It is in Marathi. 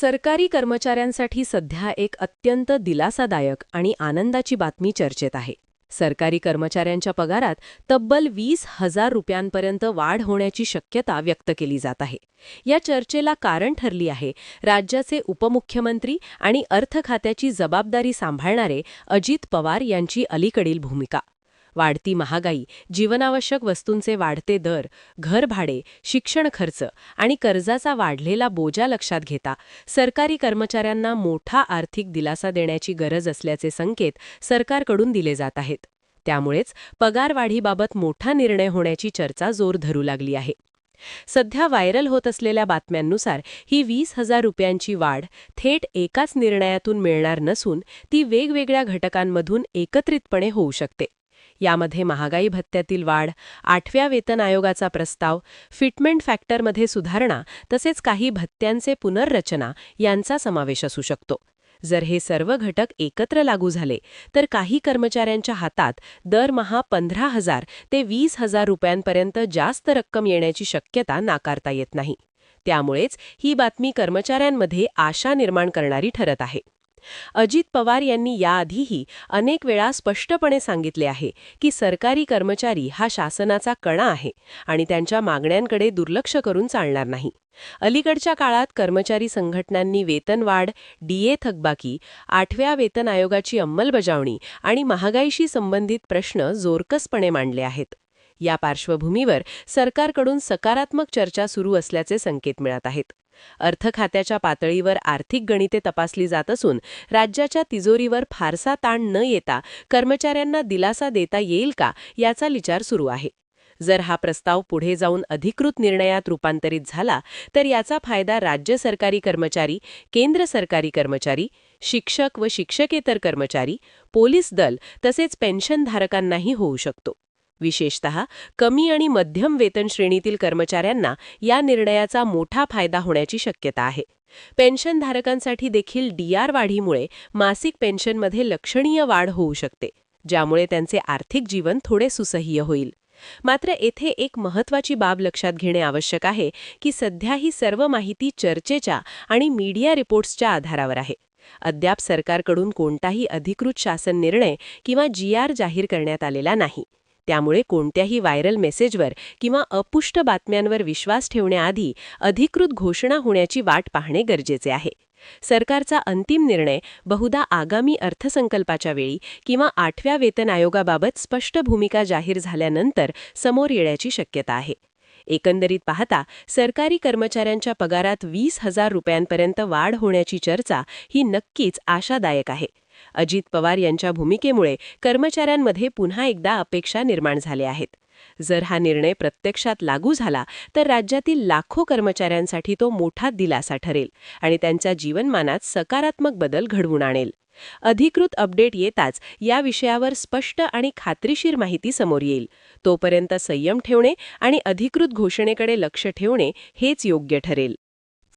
सरकारी कर्मचाऱ्यांसाठी सध्या एक अत्यंत दिलासादायक आणि आनंदाची बातमी चर्चेत आहे. सरकारी कर्मचाऱ्यांच्या पगारात तब्बल वीस हजार रुपयांपर्यंत वाढ होण्याची शक्यता व्यक्त केली जात आहे. या चर्चेला कारण ठरली आहे राज्याचे उपमुख्यमंत्री आणि अर्थ खात्याची जबाबदारी सांभाळणारे अजित पवार यांची अलीकडील भूमिका. वाढती महागाई जीवनावश्यक वस्तूंचे वाढते दर घरभाडे शिक्षण खर्च आणि कर्जाचा वाढलेला बोजा लक्षात घेता सरकारी कर्मचाऱ्यांना मोठा आर्थिक दिलासा देण्याची गरज असल्याचे संकेत सरकारकडून दिले जात आहेत. त्यामुळेच पगारवाढीबाबत मोठा निर्णय होण्याची चर्चा जोर धरू लागली आहे. सध्या व्हायरल होत असलेल्या बातम्यांनुसार ही वीस हजार रुपयांची वाढ थेट एकाच निर्णयातून मिळणार नसून ती वेगवेगळ्या घटकांमधून एकत्रितपणे होऊ शकते. यामध्ये महागाई भत्त्यातील वाढ आठव्या वेतन आयोगाचा प्रस्ताव फिटमेंट फॅक्टरमध्ये सुधारणा तसेच काही भत्त्यांचे पुनर्रचना यांचा समावेश असू शकतो. जर हे सर्व घटक एकत्र लागू झाले तर काही कर्मचाऱ्यांच्या हातात दरमहा पंधरा हजार ते वीस हजार रुपयांपर्यंत जास्त रक्कम येण्याची शक्यता नाकारता येत नाही. त्यामुळेच ही बातमी कर्मचाऱ्यांमध्ये आशा निर्माण करणारी ठरत आहे. अजित पवार यांनी याआधीही अनेक वेळा स्पष्टपणे सांगितले आहे की सरकारी कर्मचारी हा शासनाचा कणा आहे आणि त्यांच्या मागण्यांकडे दुर्लक्ष करून चालणार नाही. अलीकडच्या काळात कर्मचारी संघटनांनी वेतनवाढ डीए थकबाकी आठव्या वेतन आयोगाची अंमलबजावणी आणि महागाईशी संबंधित प्रश्न जोरकसपणे मांडले आहेत. या पार्श्वभूमीवर सरकारकडून सकारात्मक चर्चा सुरू असल्याचे संकेत मिळत आहेत. अर्थ खात्याच्या पातळीवर आर्थिक गणिते तपासली जात असून राज्याच्या तिजोरीवर फारसा ताण न येता कर्मचाऱ्यांना दिलासा देता येईल का याचा विचार सुरू आहे. जर हा प्रस्ताव पुढे जाऊन अधिकृत निर्णयात रूपांतरित झाला तर याचा फायदा राज्य सरकारी कर्मचारी केंद्र सरकारी कर्मचारी शिक्षक व शिक्षकेतर कर्मचारी पोलीस दल तसेच पेन्शनधारकांनाही होऊ शकतो. विशेषत कमी आणि मध्यम वेतन श्रेणीतील कर्मचाऱ्यांना या निर्णयाचा मोठा फायदा होण्याची शक्यता आहे. पेन्शनधारकांसाठी देखील डीआर वाढीमुळे मासिक पेन्शनमध्ये लक्षणीय वाढ होऊ शकते ज्यामुळे त्यांचे आर्थिक जीवन थोडे सुसह्य होईल. मात्र येथे एक महत्त्वाची बाब लक्षात घेणे आवश्यक आहे की सध्या ही सर्व माहिती चर्चेच्या आणि मीडिया रिपोर्ट्सच्या आधारावर आहे. अद्याप सरकारकडून कोणताही अधिकृत शासन निर्णय किंवा जी आर जाहीर करण्यात आलेला नाही. त्यामुळे कोणत्याही व्हायरल मेसेजवर किंवा अपुष्ट बातम्यांवर विश्वास ठेवण्याआधी अधिकृत घोषणा होण्याची वाट पाहणे गरजेचे आहे. सरकारचा अंतिम निर्णय बहुधा आगामी अर्थसंकल्पाच्या वेळी किंवा आठव्या वेतन आयोगाबाबत स्पष्ट भूमिका जाहीर झाल्यानंतर समोर येण्याची शक्यता आहे. एकंदरीत पाहता सरकारी कर्मचाऱ्यांच्या पगारात वीस हजार रुपयांपर्यंत वाढ होण्याची चर्चा ही नक्कीच आशादायक आहे. अजित पवार यांच्या भूमिकेमुळे कर्मचाऱ्यांमध्ये पुन्हा एकदा अपेक्षा निर्माण झाल्या आहेत. जर हा निर्णय प्रत्यक्षात लागू झाला तर राज्यातील लाखो कर्मचाऱ्यांसाठी तो मोठा दिलासा ठरेल आणि त्यांच्या जीवनमानात सकारात्मक बदल घडवून आणेल. अधिकृत अपडेट येताच या विषयावर स्पष्ट आणि खात्रीशीर माहिती समोर येईल. तोपर्यंत संयम ठेवणे आणि अधिकृत घोषणेकडे लक्ष ठेवणे हेच योग्य ठरेल.